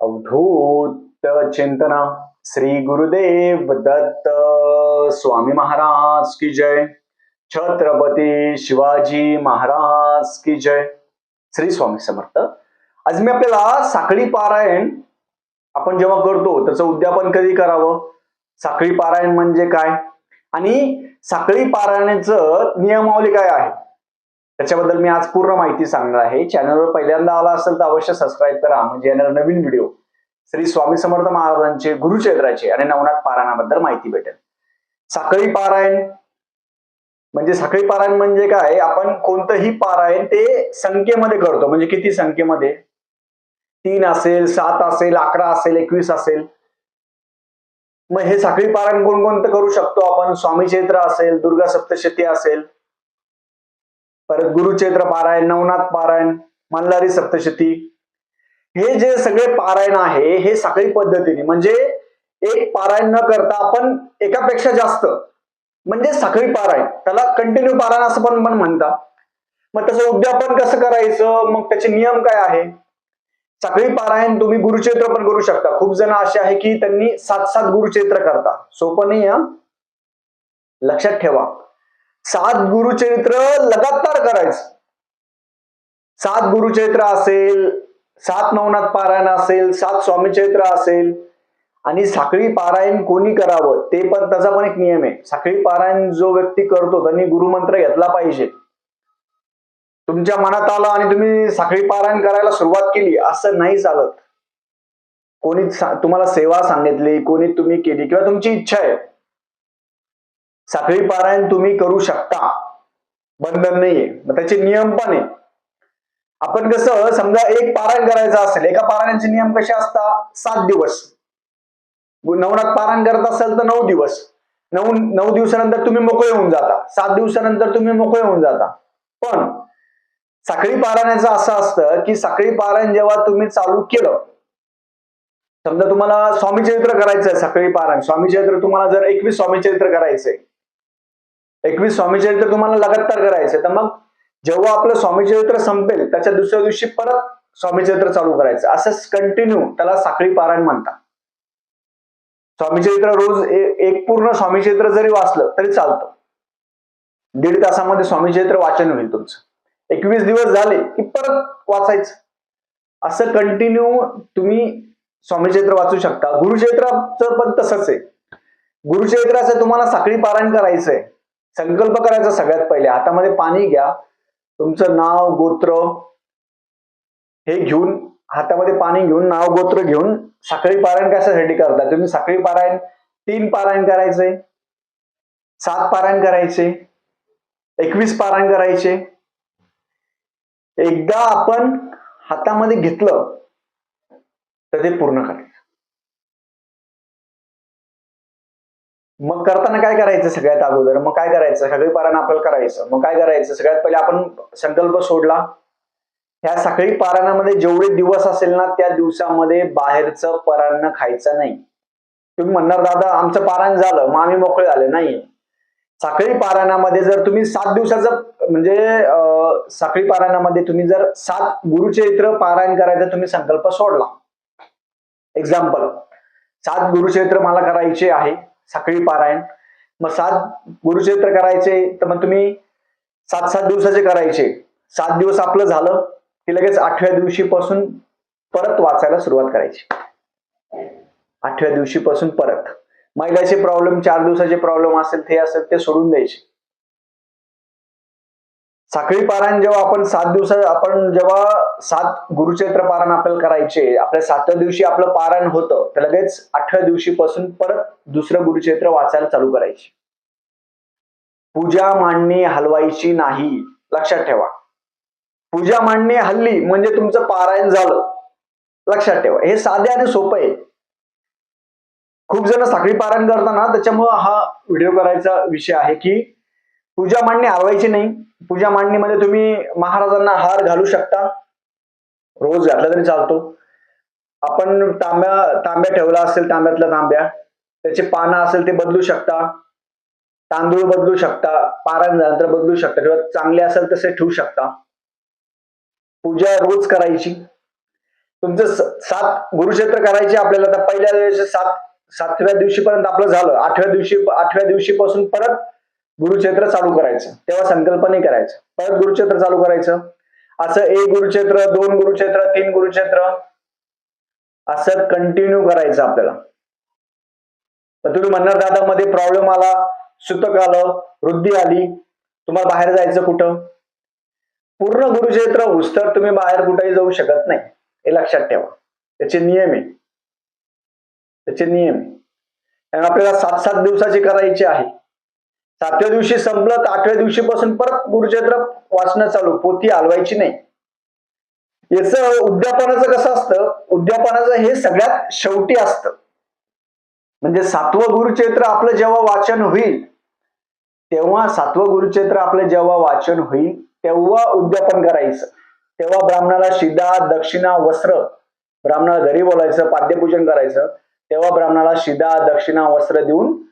अवधूत चिंतना श्री गुरुदेव दत्त स्वामी महाराज की जय। छत्रपती शिवाजी महाराज की जय। श्री स्वामी समर्थ। आज मी आपल्याला साखळी पारायण आपण जेव्हा करतो त्याचं उद्यापन कधी करावं? साखळी पारायण म्हणजे काय? आणि साखळी पारायणाचं नियमावली काय आहे? त्याच्याबद्दल मी आज पूर्ण माहिती सांगणार आहे. चॅनलवर पहिल्यांदा आला असेल तर अवश्य सबस्क्राईब करा. म्हणजे येणार नवीन व्हिडिओ श्री स्वामी समर्थ महाराजांचे गुरुचरित्राचे आणि नवनाथ पारायणाबद्दल माहिती भेटेल. साखळी पारायण म्हणजे साखळी पारायण म्हणजे काय? आपण कोणतंही पारायण ते संख्येमध्ये करतो. म्हणजे किती संख्येमध्ये? तीन असेल सात असेल अकरा असेल एकवीस असेल. मग हे साखळी पारायण कोणकोणतं करू शकतो आपण? स्वामी चैत्र असेल दुर्गा सप्तशती असेल परत गुरुचैत्र पारायण नवनाथ पारायण मल्हारी सप्तशती. हे जे सगळे पारायण आहे हे साखळी पद्धतीने म्हणजे एक पारायण न करता आपण एकापेक्षा जास्त म्हणजे साखळी पारायण. त्याला कंटिन्यू पारायण असं पण पण म्हणता. मग त्याचं उद्यापन कसं करायचं? मग त्याचे नियम काय आहे? साखळी पारायण तुम्ही गुरुचैत्र पण करू शकता. खूप जण असे आहे की त्यांनी सात सात गुरुचैत्र करता सोपं नाही हा? लक्षात ठेवा. सात गुरुचरित्र लगातार करायचं. सात गुरुचरित्र असेल सात नवनाथ पारायण असेल सात स्वामीचरित्र असेल आणि साखळी पारायण कोणी करावं ते पण त्याचा पण एक नियम आहे. साखळी पारायण जो व्यक्ती करतो त्यांनी गुरुमंत्र घेतला पाहिजे. तुमच्या मनात आलं आणि तुम्ही साखळी पारायण करायला सुरुवात केली असं नाही चालत. कोणी सा- तुम्हाला सेवा सांगितली कोणी तुम्ही केली किंवा तुमची इच्छा आहे साखळी पारायण तुम्ही करू शकता. बंधन नाहीये. मग त्याचे नियम पण आहे. आपण कसं समजा एक पारायण करायचं असेल एका पारायणाचे नियम कसे असतात? सात दिवस. नवनाथ पारायण करत असाल तर नऊ दिवस. नऊ नऊ दिवसानंतर तुम्ही मोकळे होऊन जाता. सात दिवसानंतर तुम्ही मोकळे होऊन जाता. पण साखळी पारायणाचं असं असतं की साखळी पारायण जेव्हा तुम्ही चालू केलं समजा तुम्हाला स्वामी चरित्र करायचं साखळी पारायण. स्वामी चरित्र तुम्हाला जर एकवीस स्वामी चरित्र करायचंय एकवीस स्वामी चरित्र तुम्हाला लगातार करायचंय तर मग जेव्हा आपलं स्वामी चरित्र संपेल त्याच्या दुसऱ्या दिवशी परत स्वामीचरित्र चालू करायचं. असंच कंटिन्यू त्याला साखळी पारायण म्हणतात. स्वामी चरित्र रोज एक पूर्ण स्वामीचरित्र जरी वाचलं तरी चालतं. दीड तासामध्ये स्वामीचरित्र वाचन होईल तुमचं. एकवीस दिवस झाले की परत वाचायचं. असं कंटिन्यू तुम्ही स्वामीचरित्र वाचू शकता. गुरुचरित्राचं पण तसंच आहे. गुरुचरित्राचं तुम्हाला साखळी पारायण करायचंय. संकल्प करायचा सगळ्यात पहिले. हातामध्ये पाणी घ्या. तुमचं नाव गोत्र हे घेऊन हातामध्ये पाणी घेऊन नाव गोत्र घेऊन साखळी पारायण कशासाठी करता? तुम्ही साखळी पारायण तीन पारायण करायचे सात पारायण करायचे एकवीस पारायण करायचे. एकदा आपण हातामध्ये घेतलं तर ते पूर्ण करायचं मग करताना काय करायचं सगळ्यात अगोदर? मग काय करायचं? सगळी पारायण आपल्याला करायचं. मग काय करायचं? सगळ्यात पहिले आपण संकल्प सोडला. ह्या साखळी पारायणामध्ये जेवढे दिवस असेल ना त्या दिवसामध्ये बाहेरचं परान्न खायचं नाही. तुम्ही म्हणणार दादा आमचं पारायण झालं मग आम्ही मोकळे झाले. नाही. साखळी पारायणामध्ये जर तुम्ही सात दिवसाचं म्हणजे अं, साखळी पारायणामध्ये तुम्ही जर सात गुरुचरित्र पारायण करायचा तुम्ही संकल्प सोडला. एक्झाम्पल सात गुरुचरित्र मला करायचे आहे. साखळी पारायण. मग सात गुरुचरित्र करायचे तर मग तुम्ही सात सात दिवसाचे करायचे. सात दिवस आपलं झालं की लगेच आठव्या दिवशीपासून परत वाचायला सुरुवात करायची. आठव्या दिवशीपासून परत. महिलाचे प्रॉब्लेम चार दिवसाचे प्रॉब्लेम असेल ते असेल ते सोडून द्यायचे. साखळी पारायण जेव्हा आपण सात दिवस आपण जेव्हा सात गुरुचरित्र पारायण आपल्याला करायचे आपल्या सातव्या दिवशी आपलं पारायण होतं तर लगेच आठव्या दिवशीपासून परत दुसरं गुरुक्षेत्र वाचायला चालू करायचे. पूजा मांडणी हलवायची नाही लक्षात ठेवा. पूजा मांडणी हल्ली म्हणजे तुमचं पारायण झालं लक्षात ठेवा. हे साधे आणि सोपं आहे. खूप जण साखळी पारायण करताना त्याच्यामुळं हा व्हिडिओ करायचा विषय आहे की पूजा मांडणी हलवायची नाही. पूजा मांडणीमध्ये तुम्ही महाराजांना हार घालू शकता. रोज घातला तरी चालतो. आपण तांब्या तांब्या ठेवला असेल तांब्यातल्या तांब्या त्याचे पानं असेल ते बदलू शकता. तांदूळ बदलू शकता. पारण झाल्यानंतर बदलू शकता. किंवा चांगले असेल तसे ठेवू शकता. पूजा रोज करायची. तुमचं सात गुरुक्षेत्र करायचे आपल्याला. तर पहिल्या दिवशी सात सातव्या दिवशीपर्यंत आपलं झालं. आठव्या दिवशी आठव्या दिवशीपासून परत गुरुक्षेत्र चालू करायचं. तेव्हा संकल्पने करायचं. परत गुरुक्षेत्र चालू करायचं. असं एक गुरुक्षेत्र दोन गुरुक्षेत्र तीन गुरुक्षेत्र असं कंटिन्यू करायचं आपल्याला. तर तुम्ही म्हणणार दादा मध्ये प्रॉब्लेम आला. सुतक आलं वृद्धी आली. तुम्हाला बाहेर जायचं कुठं? पूर्ण गुरुक्षेत्र उस्तर तुम्ही बाहेर कुठेही जाऊ शकत नाही. हे लक्षात ठेवा. त्याचे नियम आहे. त्याचे नियम आहे. आपल्याला सात सात दिवसाची करायची आहे. सातव्या दिवशी संपलं तर आठव्या दिवशीपासून परत गुरुक्षेत्र वाचणं चालू. पोथी हलवायची नाही. याचं उद्यापनाचं कसं असतं? उद्यापनाचं हे सगळ्यात शेवटी असतं. म्हणजे सातवं गुरुक्षेत्र आपलं जेव्हा वाचन होईल तेव्हा सातवं गुरुक्षेत्र आपलं जेव्हा वाचन होईल तेव्हा उद्यापन करायचं. तेव्हा ब्राह्मणाला शिदा दक्षिणा वस्त्र ब्राह्मणाला घरी बोलायचं पाद्यपूजन करायचं तेव्हा ब्राह्मणाला शिदा दक्षिणा वस्त्र देऊन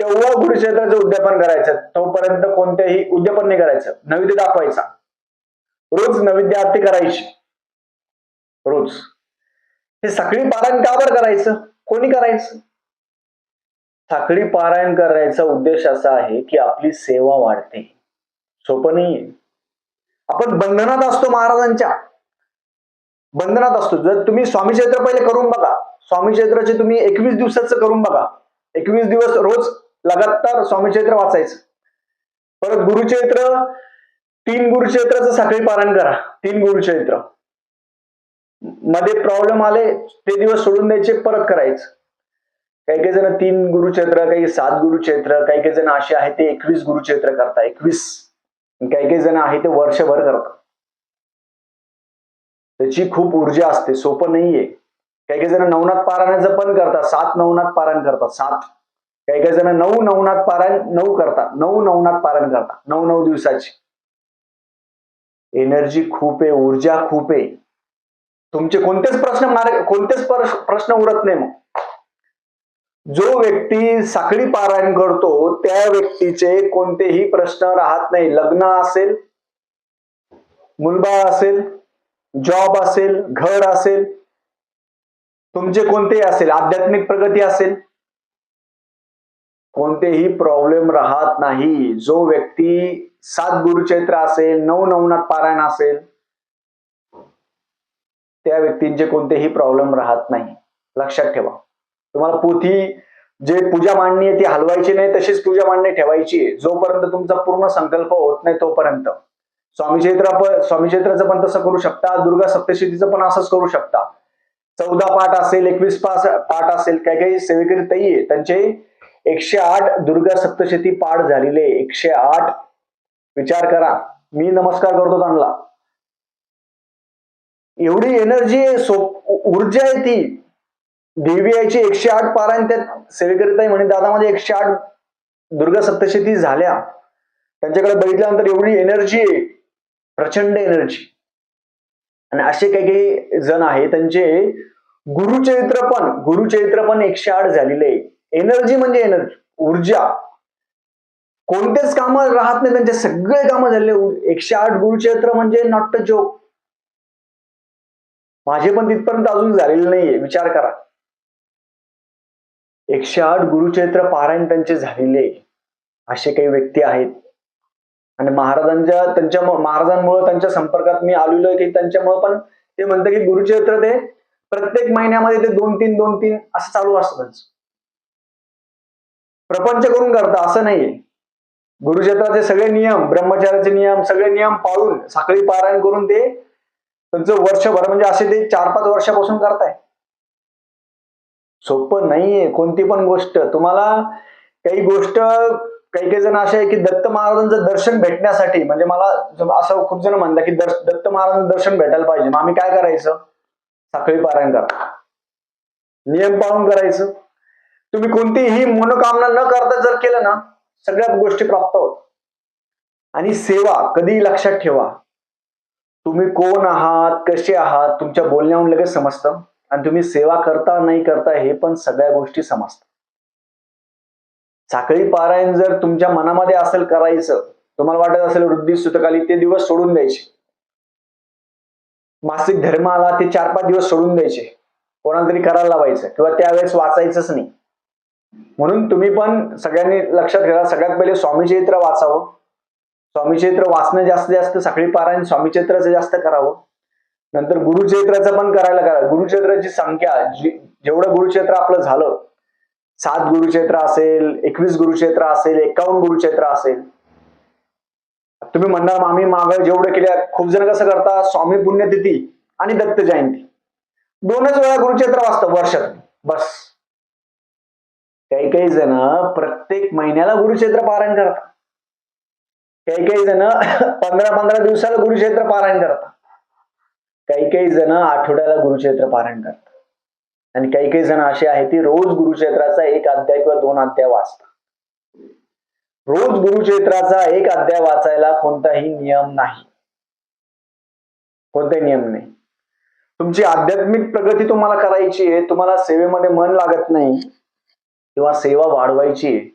तेव्हा गुरुक्षेत्राचं उद्यापन करायचं. तोपर्यंत कोणत्याही उद्यापन नाही करायचं. नैवेद्य दाखवायचा. रोज नैवेद्य आरती करायची. रोज. हे सगळी पालन का बरं करायचं? कोणी करायचं? साखळी पारायण करायचा उद्देश असा आहे की आपली सेवा वाढते. सोपं नाहीये. आपण बंधनात असतो महाराजांच्या. बंधनात असतो. जर तुम्ही स्वामी क्षेत्र पहिले करून बघा स्वामी क्षेत्राचे तुम्ही एकवीस दिवसाचं करून बघा. एकवीस दिवस रोज लगातार स्वामी क्षेत्र वाचायचं. परत गुरुचैत्र तीन गुरुचैत्राचं साखळी पारायण करा. तीन गुरुचैत्रमध्ये प्रॉब्लेम आले ते दिवस सोडून द्यायचे परत करायचं. काही काही जण तीन गुरुक्षेत्र काही सात गुरुक्षेत्र काही काही जण असे आहेत ते एकवीस गुरुक्षेत्र करतात एकवीस. काही काही जण आहे ते वर्षभर करतात. त्याची खूप ऊर्जा असते सोपं नाहीये. काही काही जण नवनाथ पारायणाचं पण करतात सात नवनाथ पारायण करतात सात. काही काही जण नऊ नवनाथ पारायण नऊ करतात नऊ नवनाथ पारायण करतात नऊ नऊ दिवसाची. एनर्जी खूप आहे ऊर्जा खूप आहे. तुमचे कोणतेच प्रश्न मार्ग कोणतेच प्रश्न उरत नाही मग. जो व्यक्ती साखळी पारायण करतो त्या व्यक्तीचे कोणतेही प्रश्न राहत नाही. लग्न असेल मुलबाळ असेल जॉब असेल घर असेल तुमचे कोणतेही असेल आध्यात्मिक प्रगती असेल कोणतेही प्रॉब्लेम राहत नाही. जो व्यक्ती सात गुरुचैत्र असेल नऊ नवनाथ पारायण असेल त्या व्यक्तींचे कोणतेही प्रॉब्लेम राहत नाही. लक्षात ठेवा. तुम्हाला पोथी जे पूजा मांडणी आहे ती हलवायची नाही तशीच पूजा मांडणी ठेवायची आहे. जोपर्यंत तुमचा पूर्ण संकल्प होत नाही तोपर्यंत. स्वामी चैत्र पण स्वामी चैत्राचं पण तसं करू शकता दुर्गा सप्तशतीचं पण असंच करू शकता. चौदा पाठ असेल एकवीस पास पाठ असेल काही काही सेवेकरी तई आहे. त्यांचे एकशे आठ दुर्गा सप्तशती पाठ झालेले एकशे आठ. विचार करा. मी नमस्कार करतो त्यांना. एवढी एनर्जी आहे सोप ऊर्जा आहे ती. देवी एकशे आठ पारायण त्यात सेवेकरिता म्हणे दादामध्ये एकशे आठ दुर्गा सप्तशती झाल्या. त्यांच्याकडे बघितल्यानंतर एवढी एनर्जी आहे प्रचंड एनर्जी आणि असे काही काही जण आहे त्यांचे गुरुचरित्र पण गुरुचरित्र पण एकशे आठ झालेले एनर्जी म्हणजे एनर्जी ऊर्जा. कोणतेच काम राहत नाही त्यांचे सगळे कामं झाले एकशे आठ गुरुचरित्र म्हणजे नॉट अ जोक माझे पण तिथपर्यंत अजून झालेले नाहीये विचार करा. एकशे आठ गुरुचैत्र पारायण त्यांचे झालेले असे काही व्यक्ती आहेत. आणि महाराजांच्या त्यांच्या महाराजांमुळे त्यांच्या संपर्कात मी आलेलो आहे की त्यांच्यामुळे पण ते म्हणतं की गुरुचैत्र ते प्रत्येक महिन्यामध्ये ते दोन तीन दोन तीन असं चालू असतच प्रपंच करून करता असं नाहीये. गुरुचैत्राचे सगळे नियम ब्रह्मचार्याचे नियम सगळे नियम पाळून साखळी पारायण करून ते त्यांचं वर्षभर म्हणजे असे ते चार पाच वर्षापासून करताय. सोपं नाहीये कोणती पण गोष्ट. तुम्हाला काही गोष्ट काही काही जण असे आहे की दत्त महाराजांचं दर्शन भेटण्यासाठी म्हणजे मला असं खूप जण म्हणतात की दत्त महाराजांचं दर्शन भेटायला पाहिजे. मग आम्ही काय करायचं? साखळी पारायण करा. नियम पाळून करायचं. तुम्ही कोणतीही मनोकामना न करता जर केलं ना सगळ्यात गोष्टी प्राप्त होत आणि सेवा कधी लक्षात ठेवा. तुम्ही कोण आहात कसे आहात तुमच्या बोलण्याहून लगेच समजतं. आणि तुम्ही सेवा करता नाही करता हे पण सगळ्या गोष्टी समजतात. साखळी पारायण जर तुमच्या मनामध्ये असेल करायचं तुम्हाला वाटत असेल वृद्धी सुतकाली ते दिवस सोडून द्यायचे. मासिक धर्म आला ते चार पाच दिवस सोडून द्यायचे. कोणाला तरी करायला लावायचं किंवा त्यावेळेस वाचायचंच नाही. म्हणून तुम्ही पण सगळ्यांनी लक्षात घ्या सगळ्यात पहिले स्वामीचरित्र वाचावं. स्वामीचरित्र वाचणं जास्तीत जास्त साखळी पारायण स्वामीचरित्राचं जास्त करावं. नंतर गुरुक्षेत्राचं पण करायला करा. गुरुक्षेत्राची संख्या जी- जेवढं गुरुक्षेत्र आपलं झालं सात गुरुक्षेत्र असेल एकवीस गुरुक्षेत्र असेल एकावन्न गुरुक्षेत्र असेल. तुम्ही म्हणणार मामी माग जेवढं केल्या खूप जण कसं करता? स्वामी पुण्यतिथी आणि दत्त जयंती. दोनच वेळा गुरुक्षेत्र वाचतं वर्षात बस. काही काही जण प्रत्येक महिन्याला गुरुक्षेत्र पारायण करतात. काही काही जण पंधरा पंधरा दिवसाला गुरुक्षेत्र पारायण करतात. काही काही जण आठवड्याला गुरुक्षेत्र पारायण करतात. आणि काही काही जण असे आहेत की रोज गुरुक्षेत्राचा एक अध्याय किंवा दोन अध्याय वाचतात. रोज गुरुक्षेत्राचा एक अध्याय वाचायला कोणताही नियम नाही. कोणताही नियम नाही. तुमची आध्यात्मिक प्रगती तुम्हाला करायची आहे तुम्हाला सेवेमध्ये मन लागत नाही किंवा सेवा वाढवायची आहे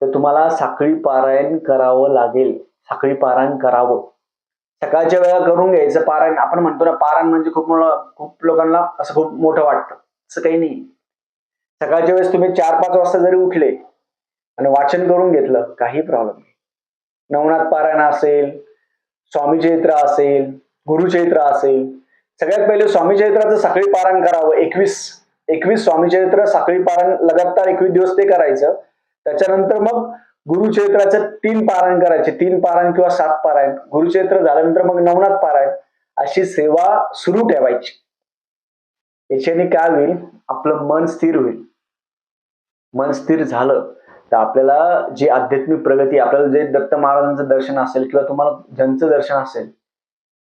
तर तुम्हाला साखळी पारायण करावं लागेल. साखळी पारायण करावं. सकाळच्या वेळा करून घ्यायचं पारायण. आपण म्हणतो ना पारायण म्हणजे खूप खूप लोकांना असं खूप मोठं वाटतं. असं काही नाही. सकाळच्या वेळेस तुम्ही चार पाच वाजता जरी उठले आणि वाचन करून घेतलं काही प्रॉब्लेम नाही. नवनाथ पारायण असेल स्वामी चैत्र असेल गुरुचैत्र असेल सगळ्यात पहिले स्वामी चैत्राचं सकाळी पारायण करावं. एकवीस एकवीस स्वामी चरित्र साखळी पारायण लगातार एकवीस दिवस ते करायचं. त्याच्यानंतर मग गुरुचरित्राचं तीन पारायण करायचे. तीन पारायण किंवा सात पारायण. गुरुचरित्र झाल्यानंतर मग नवनाथ पारायण. अशी सेवा सुरू ठेवायची. याच्याने काय होईल? आपलं मन स्थिर होईल. मन स्थिर झालं तर आपल्याला जी आध्यात्मिक प्रगती आपल्याला जे दत्त महाराजांचं दर्शन असेल किंवा तुम्हाला ज्यांचं दर्शन असेल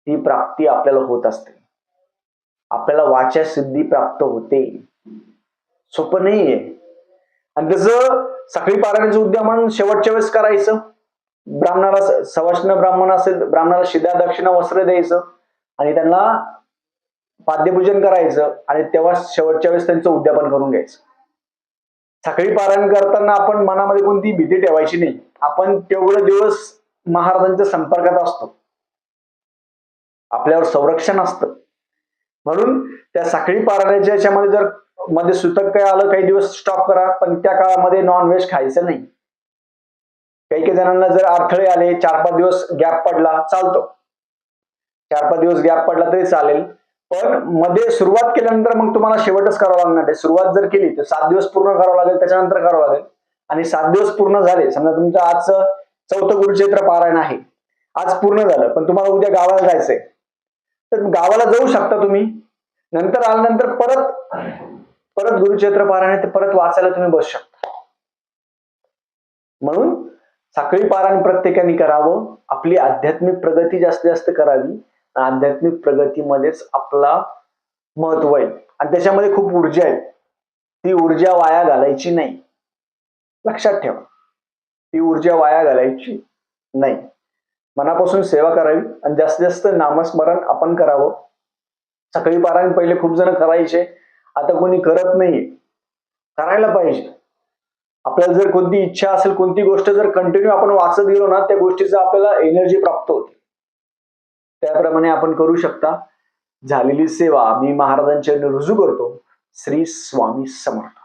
ती प्राप्ती आपल्याला होत असते. आपल्याला वाचा सिद्धी प्राप्त होते. सोपं नाहीये. आणि तसं साखळी पारायणाचं उद्यमन शेवटच्या वेळेस करायचं. ब्राह्मणाला सवष्ण सवाष्ण ब्राह्मण असेल ब्राह्मणाला शिदा दक्षिणा वस्त्र द्यायचं आणि त्यांना पाद्यपूजन करायचं आणि तेव्हा शेवटच्या वेळेस त्यांचं उद्यापन करून घ्यायचं. साखळी पारायण करताना आपण मनामध्ये कोणती भीती ठेवायची नाही. आपण तेवढे दिवस महाराजांच्या संपर्कात असतो. आपल्यावर संरक्षण असतं. म्हणून त्या साखळी पारायणाच्या याच्यामध्ये जर मध्ये सुतक काय आलं काही दिवस स्टॉप करा पण त्या काळामध्ये नॉनव्हेज खायचं नाही. काही काही जणांना जर अडथळे आले चार पाच दिवस गॅप पडला चालतो. चार पाच दिवस गॅप पडला तरी चालेल. पण मध्ये सुरुवात केल्यानंतर मग तुम्हाला शेवटच करावं लागणार आहे. सुरुवात जर केली तर सात दिवस पूर्ण करावं लागेल त्याच्यानंतर करावं लागेल. आणि सात दिवस पूर्ण झाले समजा तुमचं आजचं चौथं गुरुचैत्र पारायण आहे. आज पूर्ण झालं पण तुम्हाला उद्या गावाला जायचंय. तर गावाला जाऊ शकता तुम्ही. नंतर आल्यानंतर परत परत गुरुक्षेत्र पारायण ते परत वाचायला तुम्ही बसू शकता. म्हणून साखळी पारायण प्रत्येकाने करावं आपली आध्यात्मिक प्रगती जास्तीत जास्त करावी आध्यात्मिक प्रगतीमध्येच आपला महत्त्व आहे. आणि त्याच्यामध्ये खूप ऊर्जा आहे. ती ऊर्जा वाया घालायची नाही. लक्षात ठेवा. ती ऊर्जा वाया घालायची नाही. मनापासून सेवा करावी आणि जास्तीत जास्त नामस्मरण आपण करावं. सकाळी पारायण पहिले खूप जण करायचे. आता कोणी करत नाहीये करायला पाहिजे. आपल्याला जर कोणती इच्छा असेल कोणती गोष्ट जर कंटिन्यू आपण वाचत गेलो ना त्या गोष्टीचा आपल्याला एनर्जी प्राप्त होते. त्याप्रमाणे आपण करू शकता. झालेली सेवा मी महाराजांच्या रुजू करतो. श्री स्वामी समर्थ.